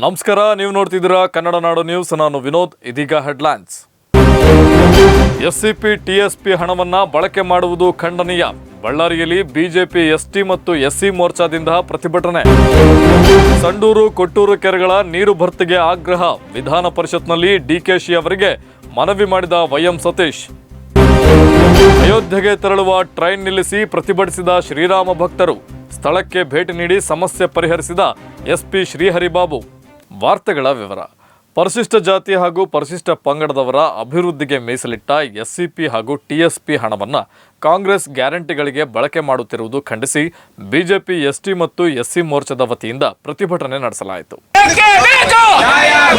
ನಮಸ್ಕಾರ, ನೀವು ನೋಡ್ತಿದ್ದೀರಾ ಕನ್ನಡ ನಾಡು ನ್ಯೂಸ್. ನಾನು ವಿನೋದ್, ಇದೀಗ ಹೆಡ್ಲೈನ್ಸ್. ಎಸ್ಸಿಪಿ ಟಿಎಸ್ಪಿ ಹಣವನ್ನ ಬಳಕೆ ಮಾಡುವುದು ಖಂಡನೀಯ. ಬಳ್ಳಾರಿಯಲ್ಲಿ ಬಿಜೆಪಿ, ಎಸ್ಟಿ ಮತ್ತು ಎಸ್ಸಿ ಮೋರ್ಚಾದಿಂದ ಪ್ರತಿಭಟನೆ. ಸಂಡೂರು, ಕೊಟ್ಟೂರು ಕೆರೆಗಳ ನೀರು ಭರ್ತಿಗೆ ಆಗ್ರಹ. ವಿಧಾನ ಪರಿಷತ್ನಲ್ಲಿ ಡಿಕೆಶಿ ಅವರಿಗೆ ಮನವಿ ಮಾಡಿದ ವೈಎಂ ಸತೀಶ್. ಅಯೋಧ್ಯೆಗೆ ತೆರಳುವ ಟ್ರೈನ್ ನಿಲ್ಲಿಸಿ ಪ್ರತಿಭಟಿಸಿದ ಶ್ರೀರಾಮ ಭಕ್ತರು. ಸ್ಥಳಕ್ಕೆ ಭೇಟಿ ನೀಡಿ ಸಮಸ್ಯೆ ಪರಿಹರಿಸಿದ ಎಸ್ಪಿ ಶ್ರೀಹರಿಬಾಬು. ವಾರ್ತೆಗಳ ವಿವರ. ಪರಿಶಿಷ್ಟ ಜಾತಿ ಹಾಗೂ ಪರಿಶಿಷ್ಟ ಪಂಗಡದವರ ಅಭಿವೃದ್ಧಿಗೆ ಮೀಸಲಿಟ್ಟ ಎಸ್ಸಿಪಿ ಹಾಗೂ ಟಿಎಸ್ಪಿ ಹಣವನ್ನು ಕಾಂಗ್ರೆಸ್ ಗ್ಯಾರಂಟಿಗಳಿಗೆ ಬಳಕೆ ಮಾಡುತ್ತಿರುವುದು ಖಂಡಿಸಿ ಬಿಜೆಪಿ ಎಸ್ಟಿ ಮತ್ತು ಎಸ್ಸಿ ಮೋರ್ಚಾದ ವತಿಯಿಂದ ಪ್ರತಿಭಟನೆ ನಡೆಸಲಾಯಿತು ಬೇಕೇ ಬೇಕು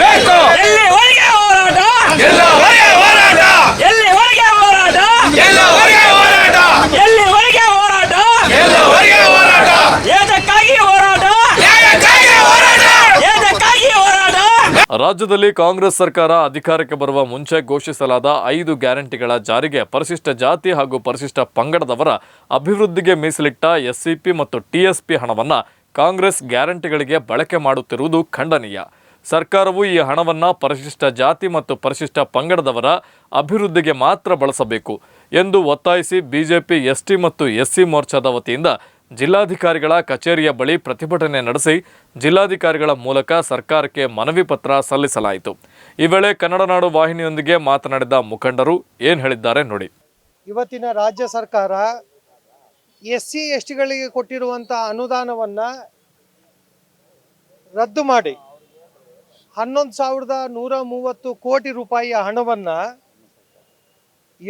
ಬೇಕು ಎಲ್ಲಿವರೆಗೆ ಹೋರಾಟ ಎಲ್ಲಿವರೆಗೆ ಹೋರಾಟ ಎಲ್ಲಿವರೆಗೆ ಹೋರಾಟ ಎಲ್ಲಿವರೆಗೆ ಹೋರಾಟ ಎಲ್ಲಿವರೆಗೆ ಹೋರಾಟ ಎಲ್ಲಿವರೆಗೆ ಹೋರಾಟ ಏತಕ್ಕಾಗಿ ಹೋರಾಟ ಏತಕ್ಕಾಗಿ ಹೋರಾಟ ಏತಕ್ಕಾಗಿ ಹೋರಾಟ ರಾಜ್ಯದಲ್ಲಿ ಕಾಂಗ್ರೆಸ್ ಸರ್ಕಾರ ಅಧಿಕಾರಕ್ಕೆ ಬರುವ ಮುಂಚೆ ಘೋಷಿಸಲಾದ ಐದು ಗ್ಯಾರಂಟಿಗಳ ಜಾರಿಗೆ ಪರಿಶಿಷ್ಟ ಜಾತಿ ಹಾಗೂ ಪರಿಶಿಷ್ಟ ಪಂಗಡದವರ ಅಭಿವೃದ್ಧಿಗೆ ಮೀಸಲಿಟ್ಟ ಎಸ್ಸಿಪಿ ಮತ್ತು ಟಿಎಸ್ಪಿ ಹಣವನ್ನು ಕಾಂಗ್ರೆಸ್ ಗ್ಯಾರಂಟಿಗಳಿಗೆ ಬಳಕೆ ಮಾಡುತ್ತಿರುವುದು ಖಂಡನೀಯ. ಸರ್ಕಾರವು ಈ ಹಣವನ್ನು ಪರಿಶಿಷ್ಟ ಜಾತಿ ಮತ್ತು ಪರಿಶಿಷ್ಟ ಪಂಗಡದವರ ಅಭಿವೃದ್ಧಿಗೆ ಮಾತ್ರ ಬಳಸಬೇಕು ಎಂದು ಒತ್ತಾಯಿಸಿ ಬಿಜೆಪಿ ಎಸ್ಟಿ ಮತ್ತು ಎಸ್ಸಿ ಮೋರ್ಚಾದ ವತಿಯಿಂದ ಜಿಲ್ಲಾಧಿಕಾರಿಗಳ ಕಚೇರಿಯ ಬಳಿ ಪ್ರತಿಭಟನೆ ನಡೆಸಿ ಜಿಲ್ಲಾಧಿಕಾರಿಗಳ ಮೂಲಕ ಸರ್ಕಾರಕ್ಕೆ ಮನವಿ ಪತ್ರ ಸಲ್ಲಿಸಲಾಯಿತು. ಈ ವೇಳೆ ಕನ್ನಡ ನಾಡು ವಾಹಿನಿಯೊಂದಿಗೆ ಮಾತನಾಡಿದ ಮುಖಂಡರು ಏನು ಹೇಳಿದ್ದಾರೆ ನೋಡಿ. ಇವತ್ತಿನ ರಾಜ್ಯ ಸರ್ಕಾರ ಎಸ್ ಸಿ ಎಸ್ ಟಿಗಳಿಗೆ ಕೊಟ್ಟಿರುವಂಥ ಅನುದಾನವನ್ನು ರದ್ದು ಮಾಡಿ. ಹನ್ನೊಂದು ಸಾವಿರದ ನೂರ ಮೂವತ್ತು ಕೋಟಿ ರೂಪಾಯಿಯ ಹಣವನ್ನು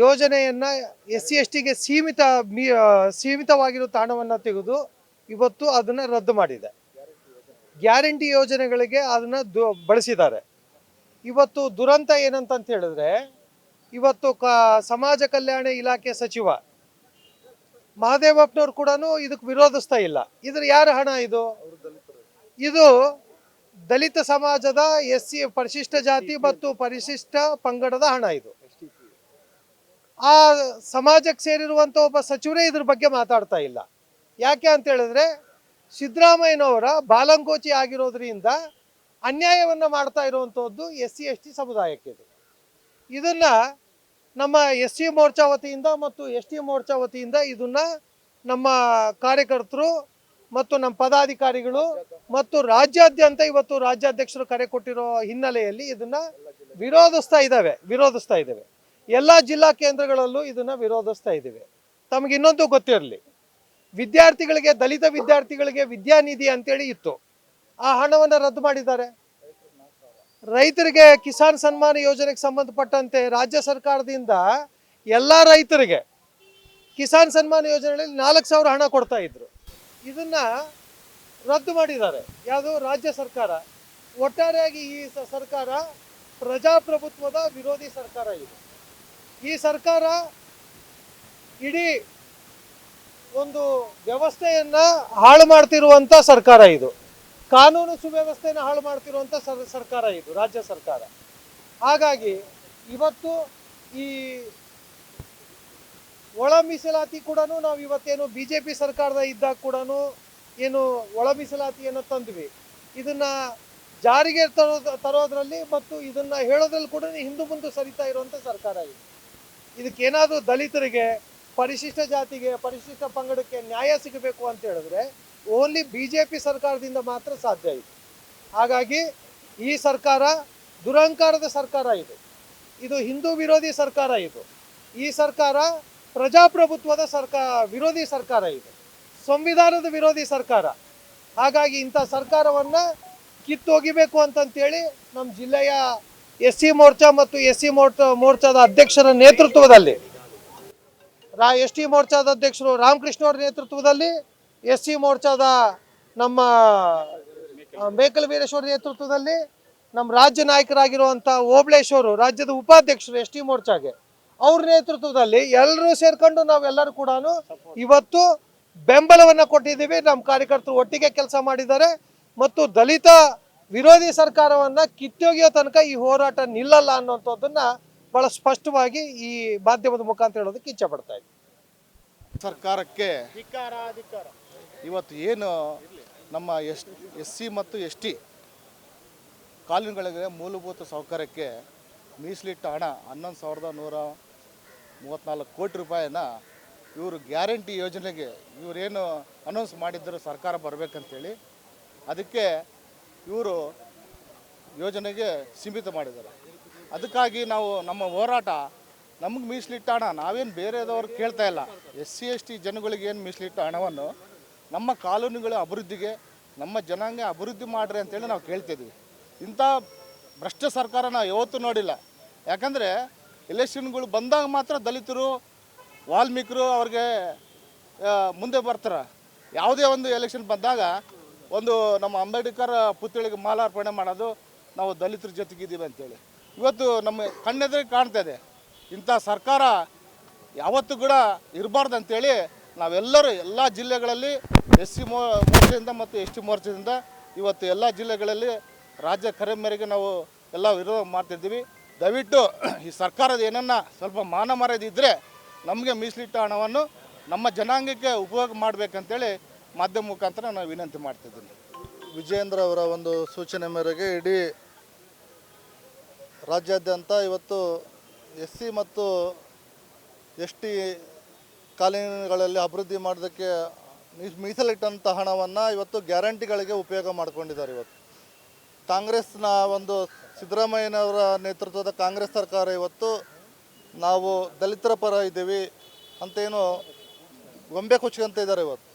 ಯೋಜನೆಯನ್ನು ಎಸ್ ಸಿ ಎಸ್ ಟಿಗೆ ಸೀಮಿತ ಮೀ ಸೀಮಿತವಾಗಿರೋ ತಾಣವನ್ನು ತೆಗೆದು ಇವತ್ತು ಅದನ್ನು ರದ್ದು ಮಾಡಿದೆ. ಗ್ಯಾರಂಟಿ ಯೋಜನೆಗಳಿಗೆ ಅದನ್ನು ದು ಬಳಸಿದ್ದಾರೆ. ಇವತ್ತು ದುರಂತ ಏನಂತಂತ ಹೇಳಿದ್ರೆ ಇವತ್ತು ಕ ಸಮಾಜ ಕಲ್ಯಾಣ ಇಲಾಖೆ ಸಚಿವ ಮಹದೇವಪ್ಪನವ್ರು ಕೂಡ ಇದಕ್ಕೆ ವಿರೋಧಿಸ್ತಾ ಇಲ್ಲ. ಇದ್ರ ಯಾರ ಹಣ ಇದು? ಇದು ದಲಿತ ಸಮಾಜದ ಎಸ್ ಸಿ ಪರಿಶಿಷ್ಟ ಜಾತಿ ಮತ್ತು ಪರಿಶಿಷ್ಟ ಪಂಗಡದ ಹಣ ಇದು. ಆ ಸಮಾಜಕ್ಕೆ ಸೇರಿರುವಂಥ ಒಬ್ಬ ಸಚಿವರೇ ಇದ್ರ ಬಗ್ಗೆ ಮಾತಾಡ್ತಾ ಇಲ್ಲ. ಯಾಕೆ ಅಂತ ಹೇಳಿದ್ರೆ ಸಿದ್ದರಾಮಯ್ಯನವರ ಬಾಲಂಗೋಚಿ ಆಗಿರೋದ್ರಿಂದ ಅನ್ಯಾಯವನ್ನು ಮಾಡ್ತಾ ಇರುವಂಥದ್ದು ಎಸ್ ಸಿ, ಎಸ್ ಟಿ ಸಮುದಾಯಕ್ಕೆ ಇದನ್ನು ಇದನ್ನ ನಮ್ಮ ಎಸ್ ಸಿ ಮೋರ್ಚಾ ವತಿಯಿಂದ ಮತ್ತು ಎಸ್ ಟಿ ಮೋರ್ಚಾ ವತಿಯಿಂದ ಇದನ್ನು ನಮ್ಮ ಕಾರ್ಯಕರ್ತರು ಮತ್ತು ನಮ್ಮ ಪದಾಧಿಕಾರಿಗಳು ಮತ್ತು ರಾಜ್ಯಾದ್ಯಂತ ಇವತ್ತು ರಾಜ್ಯಾಧ್ಯಕ್ಷರು ಕರೆ ಕೊಟ್ಟಿರೋ ಹಿನ್ನೆಲೆಯಲ್ಲಿ ಇದನ್ನು ವಿರೋಧಿಸ್ತಾ ಇದ್ದಾವೆ, ವಿರೋಧಿಸ್ತಾ ಇದ್ದೇವೆ. ಎಲ್ಲ ಜಿಲ್ಲಾ ಕೇಂದ್ರಗಳಲ್ಲೂ ಇದನ್ನ ವಿರೋಧಿಸ್ತಾ ಇದ್ದೀವಿ. ತಮಗೆ ಇನ್ನೊಂದು ಗೊತ್ತಿರಲಿ. ವಿದ್ಯಾರ್ಥಿಗಳಿಗೆ, ದಲಿತ ವಿದ್ಯಾರ್ಥಿಗಳಿಗೆ ವಿದ್ಯಾನಿಧಿ ಅಂತೇಳಿ ಇತ್ತು. ಆ ಹಣವನ್ನು ರದ್ದು ಮಾಡಿದ್ದಾರೆ. ರೈತರಿಗೆ ಕಿಸಾನ್ ಸನ್ಮಾನ ಯೋಜನೆಗೆ ಸಂಬಂಧಪಟ್ಟಂತೆ ರಾಜ್ಯ ಸರ್ಕಾರದಿಂದ ಎಲ್ಲ ರೈತರಿಗೆ ಕಿಸಾನ್ ಸನ್ಮಾನ ಯೋಜನೆಯಲ್ಲಿ ನಾಲ್ಕು ಸಾವಿರ ಹಣ ಕೊಡ್ತಾ ಇದ್ರು. ಇದನ್ನ ರದ್ದು ಮಾಡಿದ್ದಾರೆ. ಯಾವುದು? ರಾಜ್ಯ ಸರ್ಕಾರ. ಒಟ್ಟಾರೆಯಾಗಿ ಈ ಸರ್ಕಾರ ಪ್ರಜಾಪ್ರಭುತ್ವದ ವಿರೋಧಿ ಸರ್ಕಾರ ಇದು. ಈ ಸರ್ಕಾರ ಇಡೀ ಒಂದು ವ್ಯವಸ್ಥೆಯನ್ನ ಹಾಳು ಮಾಡ್ತಿರುವಂಥ ಸರ್ಕಾರ ಇದು. ಕಾನೂನು ಸುವ್ಯವಸ್ಥೆಯನ್ನು ಹಾಳು ಮಾಡ್ತಿರುವಂಥ ಸರ್- ಸರ್ಕಾರ ಇದು, ರಾಜ್ಯ ಸರ್ಕಾರ. ಹಾಗಾಗಿ ಇವತ್ತು ಈ ಒಳ ಮೀಸಲಾತಿ ಕೂಡ ನಾವು ಇವತ್ತೇನು ಬಿ ಜೆ ಪಿ ಸರ್ಕಾರದ ಇದ್ದಾಗ ಕೂಡ ಏನು ಒಳ ಮೀಸಲಾತಿಯನ್ನು ತಂದ್ವಿ. ಇದನ್ನ ಜಾರಿಗೆ ತರೋ ತರೋದ್ರಲ್ಲಿ ಮತ್ತು ಇದನ್ನ ಹೇಳೋದ್ರಲ್ಲಿ ಕೂಡ ಹಿಂದೂ ಮುಂದೆ ಸರಿತಾ ಇರುವಂತ ಸರ್ಕಾರ ಇದು. ಇದಕ್ಕೇನಾದ್ರೂ ದಲಿತರಿಗೆ ಪರಿಶಿಷ್ಟ ಜಾತಿಗೆ, ಪರಿಶಿಷ್ಟ ಪಂಗಡಕ್ಕೆ ನ್ಯಾಯ ಸಿಗಬೇಕು ಅಂತ ಹೇಳಿದ್ರೆ ಓನ್ಲಿ ಬಿ ಜೆ ಪಿ ಸರ್ಕಾರದಿಂದ ಮಾತ್ರ ಸಾಧ್ಯ ಇದೆ. ಹಾಗಾಗಿ ಈ ಸರ್ಕಾರ ದುರಹಂಕಾರದ ಸರ್ಕಾರ ಇದು. ಇದು ಹಿಂದೂ ವಿರೋಧಿ ಸರ್ಕಾರ ಇದು. ಈ ಸರ್ಕಾರ ಪ್ರಜಾಪ್ರಭುತ್ವದ ಸರ್ಕಾರ ವಿರೋಧಿ ಸರ್ಕಾರ ಇದು. ಸಂವಿಧಾನದ ವಿರೋಧಿ ಸರ್ಕಾರ. ಹಾಗಾಗಿ ಇಂಥ ಸರ್ಕಾರವನ್ನು ಕಿತ್ತೊಗಿಬೇಕು ಅಂತಂತೇಳಿ ನಮ್ಮ ಜಿಲ್ಲೆಯ ಎಸ್ ಸಿ ಮೋರ್ಚಾ ಮತ್ತು ಎಸ್ ಸಿ ಮೋರ್ಚಾ ಮೋರ್ಚಾದ ಅಧ್ಯಕ್ಷರ ನೇತೃತ್ವದಲ್ಲಿ ಎಸ್ ಟಿ ಮೋರ್ಚಾದ ಅಧ್ಯಕ್ಷರು ರಾಮಕೃಷ್ಣ ಅವರ ನೇತೃತ್ವದಲ್ಲಿ ಎಸ್ ಸಿ ಮೋರ್ಚಾದ ನಮ್ಮ ಮೇಕಲ್ ವೀರೇಶ್ವರ ನೇತೃತ್ವದಲ್ಲಿ ನಮ್ಮ ರಾಜ್ಯ ನಾಯಕರಾಗಿರುವಂಥ ಓಬಳೇಶ್ವರು ರಾಜ್ಯದ ಉಪಾಧ್ಯಕ್ಷರು ಎಸ್ ಟಿ ಮೋರ್ಚಾಗೆ, ಅವ್ರ ನೇತೃತ್ವದಲ್ಲಿ ಎಲ್ಲರೂ ಸೇರ್ಕೊಂಡು ನಾವೆಲ್ಲರೂ ಕೂಡ ಇವತ್ತು ಬೆಂಬಲವನ್ನು ಕೊಟ್ಟಿದ್ದೀವಿ. ನಮ್ಮ ಕಾರ್ಯಕರ್ತರು ಒಟ್ಟಿಗೆ ಕೆಲಸ ಮಾಡಿದ್ದಾರೆ. ಮತ್ತು ದಲಿತ ವಿರೋಧಿ ಸರ್ಕಾರವನ್ನ ಕಿತ್ತೋಗಿಯೋ ತನಕ ಈ ಹೋರಾಟ ನಿಲ್ಲಲ್ಲ ಅನ್ನೋಂಥದ್ದನ್ನ ಬಹಳ ಸ್ಪಷ್ಟವಾಗಿ ಈ ಮಾಧ್ಯಮದ ಮುಖಾಂತರ ಹೇಳೋದಕ್ಕೆ ಇಚ್ಛೆ ಪಡ್ತಾ ಇದ್ದೀನಿ ಸರ್ಕಾರಕ್ಕೆ ಇವತ್ತು ಏನು ನಮ್ಮ ಎಸ್ ಎಸ್ ಸಿ ಮತ್ತು ಎಸ್ ಟಿ ಕಾಲೋನಿಗಳಿಗೆ ಮೂಲಭೂತ ಸೌಕರ್ಯಕ್ಕೆ ಮೀಸಲಿಟ್ಟ ಹಣ ಹನ್ನೊಂದು ಸಾವಿರದ ನೂರ ಮೂವತ್ತ್ನಾಲ್ಕು ಕೋಟಿ ರೂಪಾಯಿನ ಇವರು ಗ್ಯಾರಂಟಿ ಯೋಜನೆಗೆ ಇವರೇನು ಅನೌನ್ಸ್ ಮಾಡಿದ್ದರು ಸರ್ಕಾರ ಬರಬೇಕಂತೇಳಿ ಅದಕ್ಕೆ ಇವರು ಯೋಜನೆಗೆ ಸೀಮಿತ ಮಾಡಿದ್ದಾರೆ. ಅದಕ್ಕಾಗಿ ನಾವು ನಮ್ಮ ಹೋರಾಟ ನಮಗೆ ಮೀಸಲಿಟ್ಟ ಹಣ, ನಾವೇನು ಬೇರೆದವ್ರು ಕೇಳ್ತಾ ಇಲ್ಲ. ಎಸ್ ಸಿ, ಎಸ್ ಟಿ ಜನಗಳಿಗೆ ಏನು ಮೀಸಲಿಟ್ಟ ಹಣವನ್ನು ನಮ್ಮ ಕಾಲೋನಿಗಳ ಅಭಿವೃದ್ಧಿಗೆ, ನಮ್ಮ ಜನಾಂಗ ಅಭಿವೃದ್ಧಿ ಮಾಡ್ರಿ ಅಂತೇಳಿ ನಾವು ಕೇಳ್ತಿದ್ವಿ. ಇಂಥ ಭ್ರಷ್ಟ ಸರ್ಕಾರ ನಾವು ಯಾವತ್ತೂ ನೋಡಿಲ್ಲ. ಯಾಕಂದರೆ ಎಲೆಕ್ಷನ್ಗಳು ಬಂದಾಗ ಮಾತ್ರ ದಲಿತರು, ವಾಲ್ಮೀಕರು ಅವ್ರಿಗೆ ಮುಂದೆ ಬರ್ತಾರೆ. ಯಾವುದೇ ಒಂದು ಎಲೆಕ್ಷನ್ ಬಂದಾಗ ಒಂದು ನಮ್ಮ ಅಂಬೇಡ್ಕರ್ ಪುತ್ಥಳಿಗೆ ಮಾಲಾರ್ಪಣೆ ಮಾಡೋದು ನಾವು ದಲಿತರ ಜೊತೆಗಿದ್ದೀವಿ ಅಂತೇಳಿ. ಇವತ್ತು ನಮ್ಮ ಕಣ್ಣೆದುರಿಗೆ ಕಾಣ್ತಾ ಇದೆ. ಇಂಥ ಸರ್ಕಾರ ಯಾವತ್ತೂ ಕೂಡ ಇರಬಾರ್ದು ಅಂತೇಳಿ ನಾವೆಲ್ಲರೂ ಎಲ್ಲ ಜಿಲ್ಲೆಗಳಲ್ಲಿ ಎಸ್ ಸಿ ಮೋ, ಮೋರ್ಚೆಯಿಂದ ಮತ್ತು ಎಸ್ ಟಿ ಮೋರ್ಚೆಯಿಂದ ಇವತ್ತು ಎಲ್ಲ ಜಿಲ್ಲೆಗಳಲ್ಲಿ ರಾಜ್ಯ ಕರೆ ಮೇರೆಗೆ ನಾವು ಎಲ್ಲ ವಿರೋಧ ಮಾಡ್ತಿದ್ದೀವಿ ದಯವಿಟ್ಟು ಈ ಸರ್ಕಾರದ ಏನನ್ನ ಸ್ವಲ್ಪ ಮಾನ ಮರ್ಯಾದೆ ನಮಗೆ ಮೀಸಲಿಟ್ಟ ಹಣವನ್ನು ನಮ್ಮ ಜನಾಂಗಕ್ಕೆ ಉಪಯೋಗ ಮಾಡಬೇಕಂತೇಳಿ ಮಾಧ್ಯಮ ಮುಖಾಂತರ ನಾನು ವಿನಂತಿ ಮಾಡ್ತಿದ್ದೀನಿ. ವಿಜಯೇಂದ್ರ ಅವರ ಒಂದು ಸೂಚನೆ ಮೇರೆಗೆ ಇಡೀ ರಾಜ್ಯಾದ್ಯಂತ ಇವತ್ತು ಎಸ್ ಸಿ ಮತ್ತು ಎಸ್ ಟಿ ಕಾಲೋನಿಗಳಲ್ಲಿ ಅಭಿವೃದ್ಧಿ ಮಾಡೋದಕ್ಕೆ ಮೀಸಲಿಟ್ಟಂಥ ಹಣವನ್ನು ಇವತ್ತು ಗ್ಯಾರಂಟಿಗಳಿಗೆ ಉಪಯೋಗ ಮಾಡ್ಕೊಂಡಿದ್ದಾರೆ ಇವತ್ತು. ಕಾಂಗ್ರೆಸ್ನ ಒಂದು ಸಿದ್ದರಾಮಯ್ಯನವರ ನೇತೃತ್ವದ ಕಾಂಗ್ರೆಸ್ ಸರ್ಕಾರ ಇವತ್ತು ನಾವು ದಲಿತರ ಪರ ಇದ್ದೀವಿ ಅಂತೇನು ಗೊಂಬೆ ಕುಚ್ಕೊಂತ ಇದ್ದಾರೆ ಇವತ್ತು.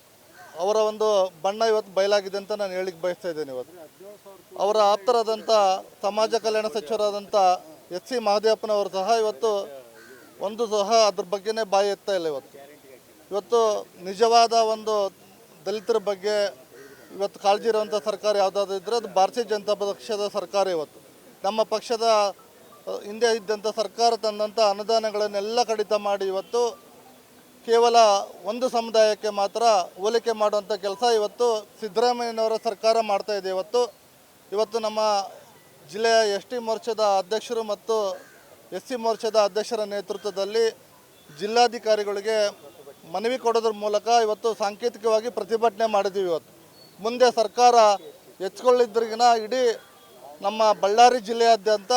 ಅವರ ಒಂದು ಬಣ್ಣ ಇವತ್ತು ಬಯಲಾಗಿದೆ ಅಂತ ನಾನು ಹೇಳಿಕ್ಕೆ ಬಯಸ್ತಾ ಇದ್ದೇನೆ ಇವತ್ತು. ಅವರ ಆಪ್ತರಾದಂಥ ಸಮಾಜ ಕಲ್ಯಾಣ ಸಚಿವರಾದಂಥ ಎಸ್ ಸಿ ಮಹದೇವಪ್ಪನವರು ಸಹ ಇವತ್ತು ಒಂದು ಸಹ ಅದ್ರ ಬಗ್ಗೆನೇ ಬಾಯಿ ಎತ್ತಾ ಇಲ್ಲ ಇವತ್ತು. ಇವತ್ತು ನಿಜವಾದ ಒಂದು ದಲಿತರ ಬಗ್ಗೆ ಇವತ್ತು ಕಾಳಜಿ ಇರುವಂಥ ಸರ್ಕಾರ ಯಾವುದಾದ್ರು ಇದ್ದರೆ ಅದು ಭಾರತೀಯ ಜನತಾ ಪಕ್ಷದ ಸರ್ಕಾರ ಇವತ್ತು. ನಮ್ಮ ಪಕ್ಷದ ಹಿಂದೆ ಇದ್ದಂಥ ಸರ್ಕಾರ ತಂದಂಥ ಅನುದಾನಗಳನ್ನೆಲ್ಲ ಕಡಿತ ಮಾಡಿ ಇವತ್ತು ಕೇವಲ ಒಂದು ಸಮುದಾಯಕ್ಕೆ ಮಾತ್ರ ಹೋಲಿಕೆ ಮಾಡುವಂಥ ಕೆಲಸ ಇವತ್ತು ಸಿದ್ದರಾಮಯ್ಯನವರ ಸರ್ಕಾರ ಮಾಡ್ತಾ ಇದೆ. ಇವತ್ತು ಇವತ್ತು ನಮ್ಮ ಜಿಲ್ಲೆಯ ಎಸ್ ಟಿ ಮೋರ್ಚಾದ ಅಧ್ಯಕ್ಷರು ಮತ್ತು ಎಸ್ ಸಿ ಮೋರ್ಚಾದ ಅಧ್ಯಕ್ಷರ ನೇತೃತ್ವದಲ್ಲಿ ಜಿಲ್ಲಾಧಿಕಾರಿಗಳಿಗೆ ಮನವಿ ಕೊಡೋದ್ರ ಮೂಲಕ ಇವತ್ತು ಸಾಂಕೇತಿಕವಾಗಿ ಪ್ರತಿಭಟನೆ ಮಾಡಿದ್ದೀವಿ ಇವತ್ತು. ಮುಂದೆ ಸರ್ಕಾರ ಹೆಚ್ಕೊಳ್ಳಿದ್ರಿಗಿನ ಇಡೀ ನಮ್ಮ ಬಳ್ಳಾರಿ ಜಿಲ್ಲೆಯಾದ್ಯಂತ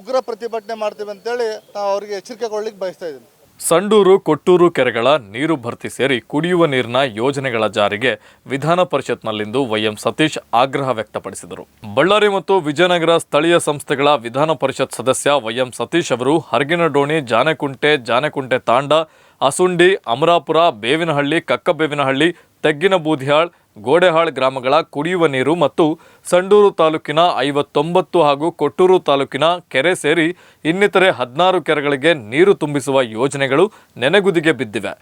ಉಗ್ರ ಪ್ರತಿಭಟನೆ ಮಾಡ್ತೀವಿ ಅಂತೇಳಿ ನಾವು ಅವರಿಗೆ ಎಚ್ಚರಿಕೆ ಕೊಡ್ಲಿಕ್ಕೆ ಬಯಸ್ತಾ ಇದ್ದೀನಿ. ಸಂಡೂರು, ಕೊಟ್ಟೂರು ಕೆರೆಗಳ ನೀರು ಭರ್ತಿ ಸೇರಿ ಕುಡಿಯುವ ನೀರಿನ ಯೋಜನೆಗಳ ಜಾರಿಗೆ ವಿಧಾನ ಪರಿಷತ್ನಲ್ಲಿಂದು ವೈಎಂ ಸತೀಶ್ ಆಗ್ರಹ ವ್ಯಕ್ತಪಡಿಸಿದರು. ಬಳ್ಳಾರಿ ಮತ್ತು ವಿಜಯನಗರ ಸ್ಥಳೀಯ ಸಂಸ್ಥೆಗಳ ವಿಧಾನ ಪರಿಷತ್ ಸದಸ್ಯ ವೈಎಂ ಸತೀಶ್ ಅವರು ಹರಗಿನಡೋಣಿ, ಜಾನೆಕುಂಟೆ ಜಾನೆಕುಂಟೆ ತಾಂಡ, ಅಸುಂಡಿ, ಅಮರಾಪುರ, ಬೇವಿನಹಳ್ಳಿ, ಕಕ್ಕಬೇವಿನಹಳ್ಳಿ, ತೆಗ್ಗಿನ ಬೂದಿಯಾಳ್ ಗೋಡೆಹಾಳ್ ಗ್ರಾಮಗಳ ಕುಡಿಯುವ ನೀರು ಮತ್ತು ಸಂಡೂರು ತಾಲೂಕಿನ ಐವತ್ತೊಂಬತ್ತು ಹಾಗೂ ಕೊಟ್ಟೂರು ತಾಲೂಕಿನ ಕೆರೆ ಸೇರಿ ಇನ್ನಿತರೆ ಹದಿನಾರು ಕೆರೆಗಳಿಗೆ ನೀರು ತುಂಬಿಸುವ ಯೋಜನೆಗಳು ನೆನೆಗುದಿಗೆ ಬಿದ್ದಿವೆ.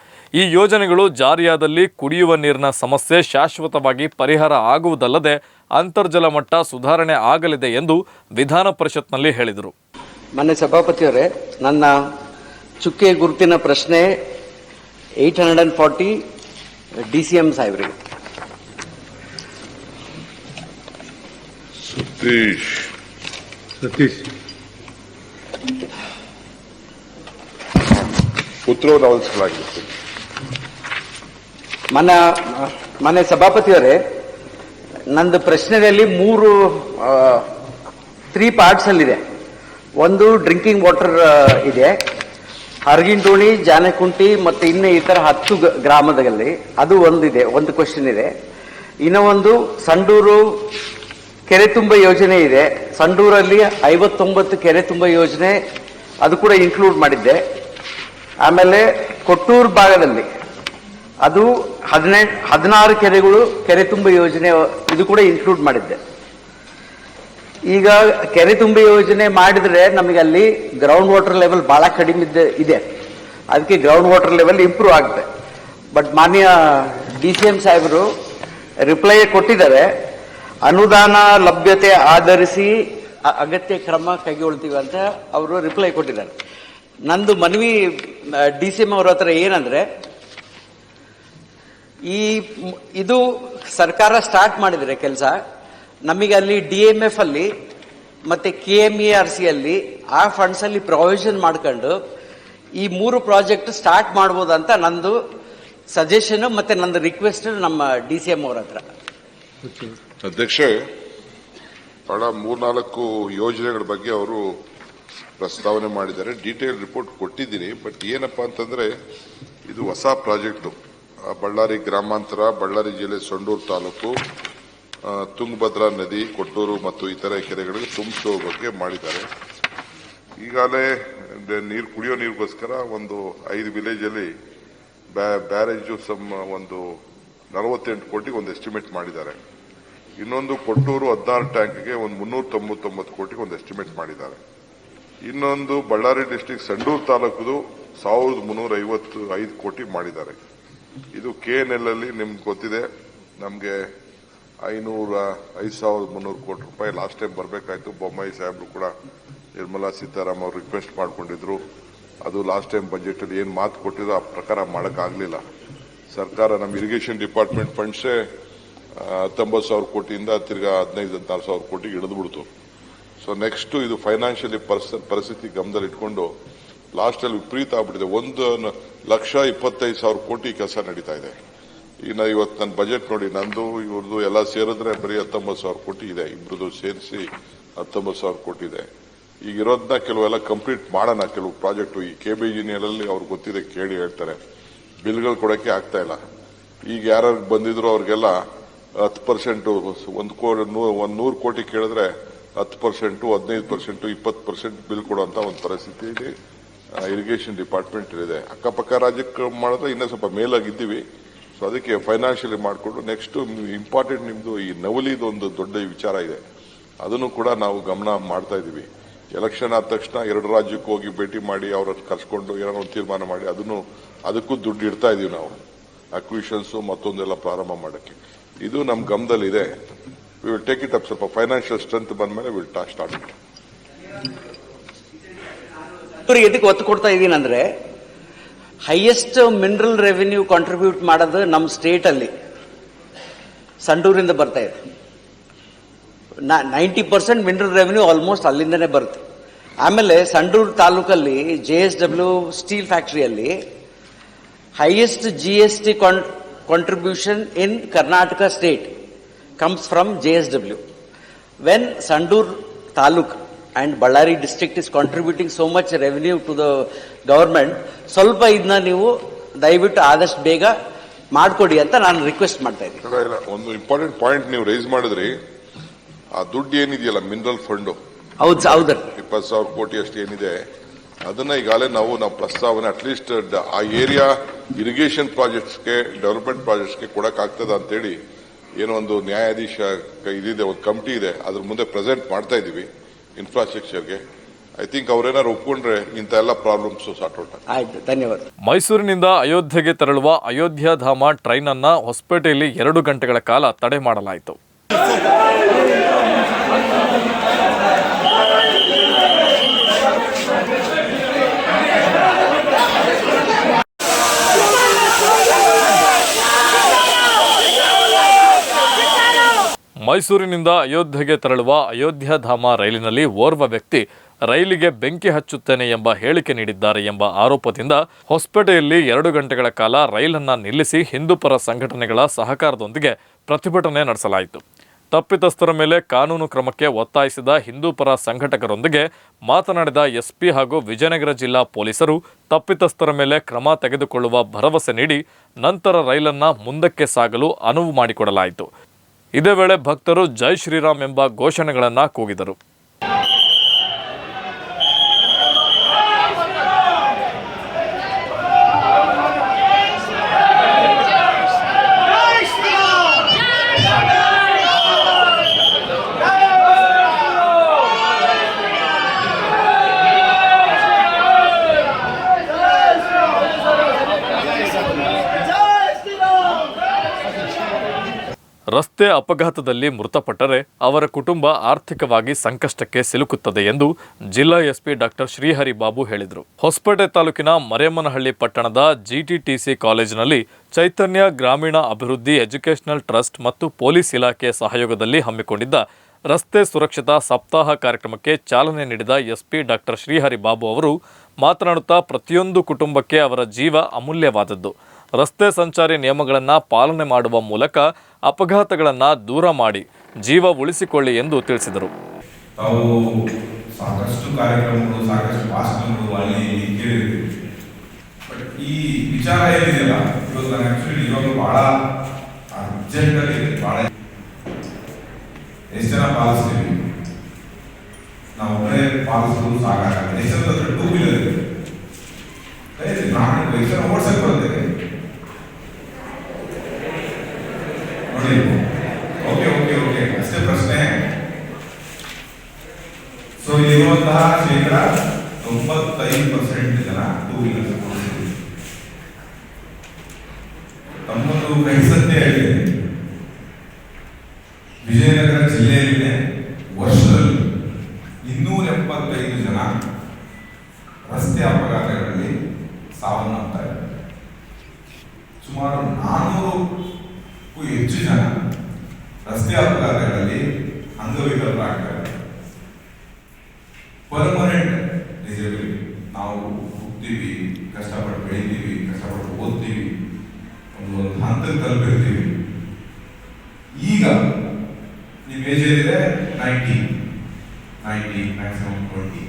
ಈ ಯೋಜನೆಗಳು ಜಾರಿಯಾದಲ್ಲಿ ಕುಡಿಯುವ ನೀರಿನ ಸಮಸ್ಯೆ ಶಾಶ್ವತವಾಗಿ ಪರಿಹಾರ ಆಗುವುದಲ್ಲದೆ ಅಂತರ್ಜಲ ಮಟ್ಟ ಸುಧಾರಣೆ ಆಗಲಿದೆ ಎಂದು ವಿಧಾನ ಪರಿಷತ್ನಲ್ಲಿ ಹೇಳಿದರು. ಮಾನ್ಯ ಸಭಾಪತಿಯವರೇ, ನನ್ನ ಚುಕ್ಕೆ ಗುರುತಿನ ಪ್ರಶ್ನೆ eight hundred and forty D C M ಸಾಹೇಬ್ರಿಗೆ. ಸತೀಶ್ ಸತೀಶ್ ಉತ್ತರವನ್ನು ಅವಲಂಬಿಸಲಾಗಿದೆ ಮನ್ನ ಮಾನ್ಯ ಸಭಾಪತಿಯವರೇ ನಂದು ಪ್ರಶ್ನೆಯಲ್ಲಿ ಮೂರು ತ್ರೀ ಪಾರ್ಟ್ಸಲ್ಲಿದೆ ಒಂದು ಡ್ರಿಂಕಿಂಗ್ ವಾಟರ್ ಇದೆ. ಹರಗಿನಟೋಣಿ ಜಾನಕುಂಟಿ ಮತ್ತು ಇನ್ನು ಇತರ ಹತ್ತು ಗ- ಗ್ರಾಮದಲ್ಲಿ ಅದು ಒಂದಿದೆ ಒಂದು ಕ್ವಶನ್ ಇದೆ. ಇನ್ನು ಒಂದು ಸಂಡೂರು ಕೆರೆ ತುಂಬ ಯೋಜನೆ ಇದೆ. ಸಂಡೂರಲ್ಲಿ ಐವತ್ತೊಂಬತ್ತು ಕೆರೆ ತುಂಬ ಯೋಜನೆ, ಅದು ಕೂಡ ಇನ್ಕ್ಲೂಡ್ ಮಾಡಿದ್ದೆ. ಆಮೇಲೆ ಕೊಟ್ಟೂರು ಭಾಗದಲ್ಲಿ ಅದು ಹದಿನೆಂಟು ಹದಿನಾರು ಕೆರೆಗಳು, ಕೆರೆ ತುಂಬ ಯೋಜನೆ, ಇದು ಕೂಡ ಇನ್ಕ್ಲೂಡ್ ಮಾಡಿದ್ದೆ. ಈಗ ಕೆರೆ ತುಂಬ ಯೋಜನೆ ಮಾಡಿದ್ರೆ ನಮಗೆ ಅಲ್ಲಿ ಗ್ರೌಂಡ್ ವಾಟರ್ ಲೆವೆಲ್ ಬಹಳ ಕಡಿಮೆ ಇದೆ. ಅದಕ್ಕೆ ಗ್ರೌಂಡ್ ವಾಟರ್ ಲೆವೆಲ್ ಇಂಪ್ರೂವ್ ಆಗಿದೆ ಬಟ್ ಮಾನ್ಯ ಡಿ ಸಿ ಎಂ ಸಾಹೇಬರು ರಿಪ್ಲೈ ಕೊಟ್ಟಿದ್ದಾರೆ. ಅನುದಾನ ಲಭ್ಯತೆ ಆಧರಿಸಿ ಅಗತ್ಯ ಕ್ರಮ ಕೈಗೊಳ್ತೀವಿ ಅಂತ ಅವರು ರಿಪ್ಲೈ ಕೊಟ್ಟಿದ್ದಾರೆ. ನಂದು ಮನವಿ ಡಿ ಸಿ ಎಂ ಅವ್ರ ಹತ್ರ ಏನಂದ್ರೆ, ಈ ಇದು ಸರ್ಕಾರ ಸ್ಟಾರ್ಟ್ ಮಾಡಿದರೆ ಕೆಲಸ, ನಮಗೆ ಅಲ್ಲಿ ಡಿ ಎಂ ಎಫ್ ಅಲ್ಲಿ ಮತ್ತೆ K M E R C ಅಲ್ಲಿ ಆ ಫಂಡ್ಸ್ ಅಲ್ಲಿ ಪ್ರೊವಿಷನ್ ಮಾಡ್ಕೊಂಡು ಈ ಮೂರು ಪ್ರಾಜೆಕ್ಟ್ ಸ್ಟಾರ್ಟ್ ಮಾಡ್ಬೋದಂತ ನಂದು ಸಜೆಷನ್ ಮತ್ತೆ ನಂದು ರಿಕ್ವೆಸ್ಟ್ ನಮ್ಮ ಡಿ ಸಿ ಎಂ ಅವ್ರ ಹತ್ರ. ಅಧ್ಯಕ್ಷ, ಬಹಳ ಮೂರ್ನಾಲ್ಕು ಯೋಜನೆಗಳ ಬಗ್ಗೆ ಅವರು ಪ್ರಸ್ತಾವನೆ ಮಾಡಿದ್ದಾರೆ. ಡೀಟೇಲ್ ರಿಪೋರ್ಟ್ ಕೊಟ್ಟಿದ್ದೀನಿ. ಬಟ್ ಏನಪ್ಪಾ ಅಂತಂದ್ರೆ, ಇದು ಹೊಸ ಪ್ರಾಜೆಕ್ಟು. ಬಳ್ಳಾರಿ ಗ್ರಾಮಾಂತರ, ಬಳ್ಳಾರಿ ಜಿಲ್ಲೆ ಸೊಂಡೂರು ತಾಲೂಕು ತುಂಗಭದ್ರಾ ನದಿ, ಕೊಟ್ಟೂರು ಮತ್ತು ಇತರೆ ಕೆರೆಗಳಿಗೆ ತುಂಬಿಸುವ ಬಗ್ಗೆ ಮಾಡಿದ್ದಾರೆ. ಈಗಾಗಲೇ ನೀರು, ಕುಡಿಯೋ ನೀರಿಗೋಸ್ಕರ ಒಂದು ಐದು ವಿಲೇಜಲ್ಲಿ ಬ್ಯಾರೇಜು ಸಮ್, ಒಂದು ನಲವತ್ತೆಂಟು ಕೋಟಿಗೆ ಒಂದು ಎಸ್ಟಿಮೇಟ್ ಮಾಡಿದ್ದಾರೆ. ಇನ್ನೊಂದು ಕೊಟ್ಟೂರು ಹದಿನಾರು ಟ್ಯಾಂಕ್ಗೆ ಒಂದು ಮುನ್ನೂರ ತೊಂಬತ್ತೊಂಬತ್ತು ಕೋಟಿಗೆ ಒಂದು ಎಸ್ಟಿಮೇಟ್ ಮಾಡಿದ್ದಾರೆ. ಇನ್ನೊಂದು ಬಳ್ಳಾರಿ ಡಿಸ್ಟಿಕ್ ಸಂಡೂರು ತಾಲೂಕುದು ಸಾವಿರದ ಮುನ್ನೂರ ಐವತ್ತು ಐದು ಕೋಟಿ ಮಾಡಿದ್ದಾರೆ. ಇದು ಕೆ ಎನ್ ಎಲ್ ಅಲ್ಲಿ ನಿಮ್ಗೆ ಗೊತ್ತಿದೆ. ನಮಗೆ ಐನೂರ ಐದು ಸಾವಿರದ ಮುನ್ನೂರು ಕೋಟಿ ರೂಪಾಯಿ ಲಾಸ್ಟ್ ಟೈಮ್ ಬರಬೇಕಾಯ್ತು. ಬೊಮ್ಮಾಯಿ ಸಾಹೇಬರು ಕೂಡ ನಿರ್ಮಲಾ ಸೀತಾರಾಮ್ ಅವರು ರಿಕ್ವೆಸ್ಟ್ ಮಾಡಿಕೊಂಡಿದ್ರು. ಅದು ಲಾಸ್ಟ್ ಟೈಮ್ ಬಜೆಟ್ ಅಲ್ಲಿ ಏನು ಮಾತು ಕೊಟ್ಟಿದ್ರು ಆ ಪ್ರಕಾರ ಮಾಡೋಕ್ಕಾಗಲಿಲ್ಲ. ಸರ್ಕಾರ ನಮ್ಮ ಇರಿಗೇಷನ್ ಡಿಪಾರ್ಟ್ಮೆಂಟ್ ಫಂಡ್ಸೇ ಹತ್ತೊಂಬತ್ತು ಸಾವಿರ ಕೋಟಿಯಿಂದ ತಿರ್ಗಾ ಹದಿನೈದು, ಹದಿನಾರು ಸಾವಿರ ಕೋಟಿಗೆ ಇಳಿದು ಬಿಡ್ತು ಸೊ ನೆಕ್ಸ್ಟ್ ಇದು ಫೈನಾನ್ಷಿಯಲಿ ಪರಿಸ್ಥಿತಿ ಗಮನದಲ್ಲಿ ಇಟ್ಕೊಂಡು ಲಾಸ್ಟ್ ಅಲ್ಲಿ ವಿಪರೀತ ಆಗ್ಬಿಟ್ಟಿದೆ. ಒಂದು ಲಕ್ಷ ಇಪ್ಪತ್ತೈದು ಸಾವಿರ ಕೋಟಿ ಕೆಲಸ ನಡೀತಾ ಇದೆ. ಇನ್ನು ಇವತ್ತು ನನ್ನ ಬಜೆಟ್ ನೋಡಿ, ನಂದು ಇವ್ರದ್ದು ಎಲ್ಲ ಸೇರಿದ್ರೆ ಬರೀ ಹತ್ತೊಂಬತ್ತು ಸಾವಿರ ಕೋಟಿ ಇದೆ. ಇಬ್ಬರದ್ದು ಸೇರಿಸಿ ಹತ್ತೊಂಬತ್ತು ಸಾವಿರ ಕೋಟಿ ಇದೆ. ಈಗ ಇರೋದನ್ನ ಕೆಲವೆಲ್ಲ ಕಂಪ್ಲೀಟ್ ಮಾಡೋಣ. ಕೆಲವು ಪ್ರಾಜೆಕ್ಟ್ ಈ ಕೆ ಬಿ ಅಲ್ಲಿ ಅವ್ರಿಗೆ ಗೊತ್ತಿದೆ, ಕೇಳಿ ಹೇಳ್ತಾರೆ. ಬಿಲ್ಗಳು ಕೊಡಕ್ಕೆ ಆಗ್ತಾ ಇಲ್ಲ. ಈಗ ಯಾರು ಬಂದಿದ್ರು ಅವ್ರಿಗೆಲ್ಲ ಹತ್ತು ಪರ್ಸೆಂಟ್, ಒಂದು ಕೋಟಿ ಒಂದು ನೂರು ಕೋಟಿ ಕೇಳಿದ್ರೆ ಹತ್ತು ಪರ್ಸೆಂಟು, ಹದಿನೈದು ಪರ್ಸೆಂಟು, ಇಪ್ಪತ್ತು ಪರ್ಸೆಂಟ್ ಬಿಲ್ ಕೊಡುವಂತ ಒಂದು ಪರಿಸ್ಥಿತಿ ಇಲ್ಲಿ ಇರಿಗೇಷನ್ ಡಿಪಾರ್ಟ್ಮೆಂಟ್ ಇದೆ. ಅಕ್ಕಪಕ್ಕ ರಾಜ್ಯಕ್ಕೆ ಮಾಡಿದ್ರೆ ಇನ್ನೂ ಸ್ವಲ್ಪ ಮೇಲಾಗಿದ್ದೀವಿ. ಸೊ ಅದಕ್ಕೆ ಫೈನಾನ್ಷಿಯಲಿ ಮಾಡಿಕೊಂಡು ನೆಕ್ಸ್ಟ್ ಇಂಪಾರ್ಟೆಂಟ್ ನಿಮ್ದು ಈ ನವಲಿದು ಒಂದು ದೊಡ್ಡ ವಿಚಾರ ಇದೆ. ಅದನ್ನು ಕೂಡ ನಾವು ಗಮನ ಮಾಡ್ತಾ ಇದ್ದೀವಿ. ಎಲೆಕ್ಷನ್ ಆದ ತಕ್ಷಣ ಎರಡು ರಾಜ್ಯಕ್ಕೆ ಹೋಗಿ ಭೇಟಿ ಮಾಡಿ, ಅವರನ್ನು ಕರ್ಸ್ಕೊಂಡು ಏನೋ ಒಂದು ತೀರ್ಮಾನ ಮಾಡಿ, ಅದನ್ನು, ಅದಕ್ಕೂ ದುಡ್ಡು ಇಡ್ತಾ ಇದೀವಿ ನಾವು. ಅಕ್ವಿಷನ್ಸ್ ಮತ್ತೊಂದೆಲ್ಲ ಪ್ರಾರಂಭ ಮಾಡಕ್ಕೆ. ಇದು ನಮ್ಮ ಗಮನದಲ್ಲಿದೆ. We will take it up ಸ್ವಲ್ಪ ಫೈನಾನ್ಷಿಯಲ್ ಸ್ಟ್ರೆಂತ್ ಬಂದ್ಮೇಲೆ ವಿಲ್ ಸ್ಟಾರ್ಟ್ ಇಟ್ ಇವ್ರಿಗೆ ಎದಕ್ಕೆ ಒತ್ತು ಕೊಡ್ತಾ ಇದ್ದೀನಂದ್ರೆ ಹೈಯೆಸ್ಟ್ ಮಿನರಲ್ ರೆವಿನ್ಯೂ ಕಾಂಟ್ರಿಬ್ಯೂಟ್ ಮಾಡೋದು ನಮ್ಮ ಸ್ಟೇಟ್ ಅಲ್ಲಿ. ಸಂಡೂರಿಂದ ಬರ್ತಾ ಇದೆ. Ninety percent mineral revenue almost ಅಲ್ಲಿಂದನೇ ಬರುತ್ತೆ. ಆಮೇಲೆ ಸಂಡೂರು ತಾಲೂಕಲ್ಲಿ J S W steel ಫ್ಯಾಕ್ಟರಿಯಲ್ಲಿ highest G S T contribution in Karnataka state comes from JSW. When Sandur Taluk and Ballari district is contributing so much revenue to the government ಸ್ವಲ್ಪ ಇದನ್ನ ನೀವು ದಯವಿಟ್ಟು ಆದಷ್ಟು ಬೇಗ ಮಾಡಿಕೊಡಿ ಅಂತ ನಾನು ರಿಕ್ವೆಸ್ಟ್ ಮಾಡ್ತಾ ಇದ್ದೀನಿ. ಒಂದು ಇಂಪಾರ್ಟೆಂಟ್ ಪಾಯಿಂಟ್ ನೀವು ರೈಸ್ ಮಾಡಿದ್ರಿ. ಆ ದುಡ್ಡು ಏನಿದೆಯಲ್ಲ ಮಿನರಲ್ ಫಂಡು ಹೌದು ಹೌದರ್ ಇಪ್ಪತ್ತು ಸಾವಿರ ಕೋಟಿ ಅಷ್ಟು ಏನಿದೆ. ಅದನ್ನ ಈಗಾಗಲೇ ನಾವು ನಾವು ಪ್ರಸ್ತಾವನೆ ಅಟ್ಲೀಸ್ಟ್ ಆ ಏರಿಯಾ ಇರಿಗೇಷನ್ ಪ್ರಾಜೆಕ್ಟ್ಸ್ಗೆ ಡೆವಲಪ್ಮೆಂಟ್ ಪ್ರಾಜೆಕ್ಟ್ಸ್ಗೆ ಕೊಡಕ್ಕಾಗ್ತದ ಅಂತೇಳಿ ಏನೋ ಒಂದು ನ್ಯಾಯಾಧೀಶ ಕ- ಇದಿದೆ ಒಂದು ಕಮಿಟಿ ಇದೆ. ಅದ್ರ ಮುಂದೆ ಪ್ರೆಸೆಂಟ್ ಮಾಡ್ತಾ ಇದೀವಿ ಇನ್ಫ್ರಾಸ್ಟ್ರಕ್ಚರ್ಗೆ ಐ ಥಿಂಕ್ ಅವ್ರೇನಾರು ಒಪ್ಕೊಂಡ್ರೆ ಇಂಥ ಎಲ್ಲ ಪ್ರಾಬ್ಲಮ್ಸ್ ಸಾರ್ಟ್ ಔಟ್ ಆಯ್ತು ಧನ್ಯವಾದ. ಮೈಸೂರಿನಿಂದ ಅಯೋಧ್ಯೆಗೆ ತೆರಳುವ ಅಯೋಧ್ಯಾಧಾಮ ಟ್ರೈನ್ ಅನ್ನ ಹೊಸಪೇಟೆಯಲ್ಲಿ ಎರಡು ಗಂಟೆಗಳ ಕಾಲ ತಡೆ ಮಾಡಲಾಯಿತು. ಮೈಸೂರಿನಿಂದ ಅಯೋಧ್ಯೆಗೆ ತೆರಳುವ ಅಯೋಧ್ಯಾಧಾಮ ರೈಲಿನಲ್ಲಿ ಓರ್ವ ವ್ಯಕ್ತಿ ರೈಲಿಗೆ ಬೆಂಕಿ ಹಚ್ಚುತ್ತೇನೆ ಎಂಬ ಹೇಳಿಕೆ ನೀಡಿದ್ದಾರೆ ಎಂಬ ಆರೋಪದಿಂದ ಹೊಸಪೇಟೆಯಲ್ಲಿ ಎರಡು ಗಂಟೆಗಳ ಕಾಲ ರೈಲನ್ನು ನಿಲ್ಲಿಸಿ ಹಿಂದೂಪರ ಸಂಘಟನೆಗಳ ಸಹಕಾರದೊಂದಿಗೆ ಪ್ರತಿಭಟನೆ ನಡೆಸಲಾಯಿತು. ತಪ್ಪಿತಸ್ಥರ ಮೇಲೆ ಕಾನೂನು ಕ್ರಮಕ್ಕೆ ಒತ್ತಾಯಿಸಿದ ಹಿಂದೂಪರ ಸಂಘಟಕರೊಂದಿಗೆ ಮಾತನಾಡಿದ ಎಸ್ಪಿ ಹಾಗೂ ವಿಜಯನಗರ ಜಿಲ್ಲಾ ಪೊಲೀಸರು ತಪ್ಪಿತಸ್ಥರ ಮೇಲೆ ಕ್ರಮ ತೆಗೆದುಕೊಳ್ಳುವ ಭರವಸೆ ನೀಡಿ ನಂತರ ರೈಲನ್ನು ಮುಂದಕ್ಕೆ ಸಾಗಲು ಅನುವು ಮಾಡಿಕೊಡಲಾಯಿತು. ಇದೇ ವೇಳೆ ಭಕ್ತರು ಜೈ ಶ್ರೀರಾಮ್ ಎಂಬ ಘೋಷಣೆಗಳನ್ನು ಕೂಗಿದರು. ರಸ್ತೆ ಅಪಘಾತದಲ್ಲಿ ಮೃತಪಟ್ಟರೆ ಅವರ ಕುಟುಂಬ ಆರ್ಥಿಕವಾಗಿ ಸಂಕಷ್ಟಕ್ಕೆ ಸಿಲುಕುತ್ತದೆ ಎಂದು ಜಿಲ್ಲಾ ಎಸ್ಪಿ ಡಾಕ್ಟರ್ ಶ್ರೀಹರಿ ಬಾಬು ಹೇಳಿದರು. ಹೊಸಪೇಟೆ ತಾಲೂಕಿನ ಮರೇಮನಹಳ್ಳಿ ಪಟ್ಟಣದ ಜಿಟಿಟಿಸಿ ಕಾಲೇಜಿನಲ್ಲಿ ಚೈತನ್ಯ ಗ್ರಾಮೀಣ ಅಭಿವೃದ್ಧಿ ಎಜುಕೇಷನಲ್ ಟ್ರಸ್ಟ್ ಮತ್ತು ಪೊಲೀಸ್ ಇಲಾಖೆ ಸಹಯೋಗದಲ್ಲಿ ಹಮ್ಮಿಕೊಂಡಿದ್ದ ರಸ್ತೆ ಸುರಕ್ಷತಾ ಸಪ್ತಾಹ ಕಾರ್ಯಕ್ರಮಕ್ಕೆ ಚಾಲನೆ ನೀಡಿದ ಎಸ್ಪಿ ಡಾಕ್ಟರ್ ಶ್ರೀಹರಿ ಬಾಬು ಅವರು ಮಾತನಾಡುತ್ತಾ ಪ್ರತಿಯೊಂದು ಕುಟುಂಬಕ್ಕೆ ಅವರ ಜೀವ ಅಮೂಲ್ಯವಾದದ್ದು. ರಸ್ತೆ ಸಂಚಾರಿ ನಿಯಮಗಳನ್ನು ಪಾಲನೆ ಮಾಡುವ ಮೂಲಕ ಅಪಘಾತಗಳನ್ನು ದೂರ ಮಾಡಿ ಜೀವ ಉಳಿಸಿಕೊಳ್ಳಿ ಎಂದು ತಿಳಿಸಿದರು. ತಾವು ಸಾಕಷ್ಟು ಕಾರ್ಯಕ್ರಮಗಳು, ಸಾಕಷ್ಟು ಭಾಷಣಗಳು ಅಲ್ಲಿ ಇಲ್ಲಿ ಬಟ್ ಈ ವಿಚಾರ ಏನಿದೆಯಲ್ಲ ಇವತ್ತು ನಾನು ಆ್ಯಕ್ಚುಲಿ ಇವಾಗ ಬಹಳ ಅರ್ಜೆಂಟಲ್ಲಿ ಭಾಳ ಎಷ್ಟು ಜನ ಪಾಲಿಸ್ತೀವಿ? ನಾವು ಒಬ್ಬರೇ ಪಾಲಿಸೋದು ಸಾಕಾಗಲ್ಲ. ಎಷ್ಟು ಟೂ ವೀಲರ್ ಇದೆ. ನಾನು ಎಷ್ಟು ಜನ ಓಡ್ಸಕ್ ಬರ್ತೇನೆ ನೋಡಿ ಓಕೆ ಓಕೆ ಓಕೆ ಅಷ್ಟೇ ಪ್ರಶ್ನೆ ಸೊ ಇಲ್ಲಿರುವಂತಹ ಶೇಕಡ ತೊಂಬತ್ತೈದು ಪರ್ಸೆಂಟ್ ಜನ ಟೂ ವೀಲರ್ ತಮ್ಮೊಂದು ಕೈಸಂತೆ ಹೇಳಿದೆ. ವಿಜಯನಗರ ಜಿಲ್ಲೆಯಲ್ಲಿನೇ ವರ್ಷದಲ್ಲಿ ಇನ್ನೂರ ಎಪ್ಪತ್ತೈದು ಜನ ರಸ್ತೆ ಅಪಘಾತಗಳಲ್ಲಿ ಸಾವನ್ನಪ್ತಾರೆ ಸುಮಾರು ನಾನ್ನೂರಕ್ಕೂ ಹೆಚ್ಚು ಜನ ರಸ್ತೆ ಅಪಘಾತಗಳಲ್ಲಿ ಅಂಗವಿಕಲರಾಗ್ತಾರೆ ಪರ್ಮನೆಂಟ್ ಡಿಸೇಬಿಲಿಟಿ ನಾವು ಹುಡ್ತೀವಿ ಕಷ್ಟಪಟ್ಟು ಬೆಳಿತೀವಿ ಕಷ್ಟಪಟ್ಟು ಓದ್ತೀವಿ ಒಂದು ಒಂದು ಹಂತಕ್ಕೆ ತಲುಪಿರ್ತೀವಿ ಈಗ ಏನಿದೆ ನೈಂಟಿ ನೈಂಟಿ ಮ್ಯಾಕ್ಸಿಮಮ್ ಟ್ವೆಂಟಿ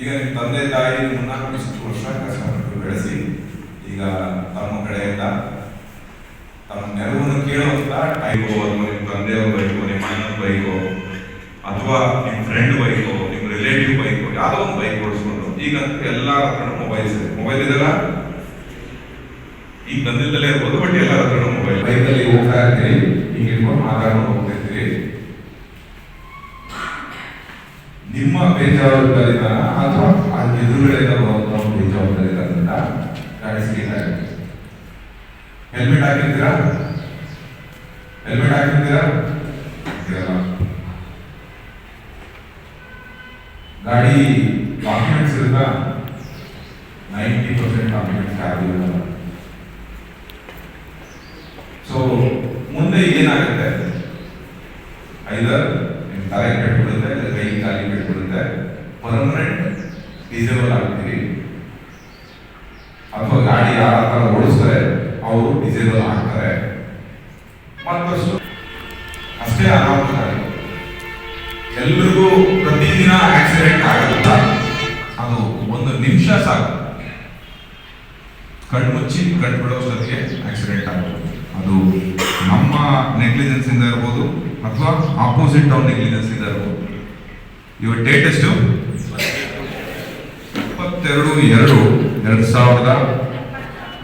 ಈಗ ನಿಮ್ಮ ತಂದೆ ತಾಯಿ ಮುನ್ನಾಲ್ಕು ಇಷ್ಟು ವರ್ಷ ಕಷ್ಟಪಟ್ಟು ಬೆಳೆಸಿ. ಈಗ ತಮ್ಮ ಕಡೆಯಿಂದ ತಮ್ಮ ನೆರವನ್ನು ಕೇಳುವಂತ ಅಥವಾ ನಿಮ್ಮ ತಂದೆಯವ್ರ ಬೈಕು, ನಿಮ್ಮ ಅಣ್ಣನ ಬೈಕು, ಅಥವಾ ನಿಮ್ಮ ಫ್ರೆಂಡ್ ಬೈಕು, ನಿಮ್ಮ ರಿಲೇಟಿವ್ ಬೈಕು, ಯಾವುದೋ ಒಂದು ಬೈಕ್ ಓಡಿಸ್ಕೊಂಡು. ಈಗ ಎಲ್ಲ ಹತ್ರ ಮೊಬೈಲ್ಸ್ ಇದೆ. ಮೊಬೈಲ್ ಇದೆಲ್ಲ ಈಗ ಬಂದಿದ್ದಲ್ಲೇ ಇರ್ಬೋದು ಬಟ್ ಎಲ್ಲರ ಹತ್ರ ಮೊಬೈಲ್ ಬೈಕಲ್ಲಿ ಹೋಗ್ತಾ ಇರ್ತೀರಿ, ಈಗ ಇಟ್ಕೊಂಡು ಮಾತಾಡ್ಕೊಂಡು ಹೋಗ್ತಿರ್ತೀರಿ ನಿಮ್ಮ ಬೇಜವಾಬ್ದಾರಿನ ಅಥವಾ ಆ ಎದುರುಗಡೆ ಬರುವಂತಹ ಬೇಜವಾಬ್ದಾರಿ ಸ್ಕೀಟ್ ಆಗುತ್ತೆ ಹೆಲ್ಮೆಟ್ ಹಾಕಿರ್ತೀರಾ? ಹೆಲ್ಮೆಟ್ ಹಾಕಿರ್ತೀರಾ? ಗಾಡಿ ಡಾಕ್ಯುಮೆಂಟ್ಸ್ ಇರುತ್ತಾ? ನೈಂಟಿ ಪರ್ಸೆಂಟ್ ಡಾಕ್ಯುಮೆಂಟ್ಸ್ ಯಾರು ಸೊ ಮುಂದೆ ಏನಾಗುತ್ತೆ? ಐದರ್ ತಲೆ ಕೆಟ್ಬಿಡುತ್ತೆ ಕೆಟ್ಬಿಡುತ್ತೆ ಪರ್ಮನೆಂಟ್ ಡಿಸೇಬಲ್ ಆಗ್ತೀರಿ. ಅಥವಾ ಗಾಡಿ ಯಾರ ಥರ ಓಡಿಸ್ತಾರೆ, ಅವರು ಡಿಸೇಬಲ್ ಆಗ್ತಾರೆ. ಮತ್ತಷ್ಟು, ಅಷ್ಟೇ ಅನಾಹುತಕಾರಿ ಎಲ್ರಿಗೂ ಪ್ರತಿದಿನ ಆಕ್ಸಿಡೆಂಟ್ ಆಗುತ್ತಾ? ಅದು ಒಂದು ನಿಮಿಷ ಸಾಕು. ಕಣ್ಣು ಮುಚ್ಚಿ ಆಕ್ಸಿಡೆಂಟ್ ಆಗುತ್ತೆ ಅದು ನಮ್ಮ ನೆಗ್ಲಿಜೆನ್ಸ್ ಇಂದ ಇರ್ಬೋದು, ಅಥವಾ ಆಪೋಸಿಟ್ ಅವ್ರ ನೆಗ್ಲಿಜೆನ್ಸ್ ಇಂದ ಇರ್ಬೋದು. ಇವ ಡೇಟ್ ಎಷ್ಟು ಇಪ್ಪತ್ತೆರಡು ಎರಡು ಎರಡು ಸಾವಿರದ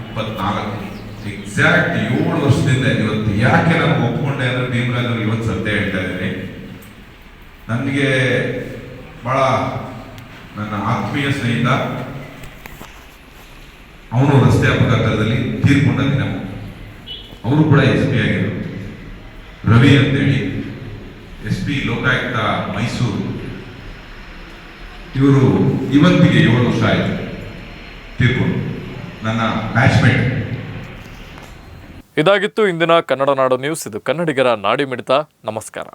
ಇಪ್ಪತ್ನಾಲ್ಕು. ಎಕ್ಸಾಕ್ಟ್ ಏಳು ವರ್ಷದಿಂದ ಇವತ್ತು ಯಾಕೆ ನಾನು ಒಪ್ಕೊಂಡೆ ಅಂದ್ರೆ ಭೀಮರಾಜ್ ಇವತ್ತು ಸತ್ಯ ಹೇಳ್ತಾ ಇದ್ದೀನಿ ನನಗೆ ಬಹಳ ನನ್ನ ಆತ್ಮೀಯ ಸ್ನೇಹಿತ, ಅವನು ರಸ್ತೆ ಅಪಘಾತದಲ್ಲಿ ತೀರ್ಕೊಂಡ ದಿನ. ಅವರು ಕೂಡ ಎಸ್ ಪಿ ಆಗಿದ್ರು ರವಿ ಅಂತೇಳಿ ಎಸ್ ಪಿ ಲೋಕಾಯುಕ್ತ ಮೈಸೂರು. ಇವರು ಇವತ್ತಿಗೆ ಏಳು ವರ್ಷ ಆಯಿತು. ತೀರ್ಕೊಂಡು ನನ್ನ ಬ್ಯಾಚ್ಮೇಟ್ ಇದಾಗಿತ್ತು ಇಂದಿನ ಕನ್ನಡ ನಾಡು ನ್ಯೂಸ್ ಇದು ಕನ್ನಡಿಗರ ನಾಡಿ ಮಿಡಿತ. ನಮಸ್ಕಾರ.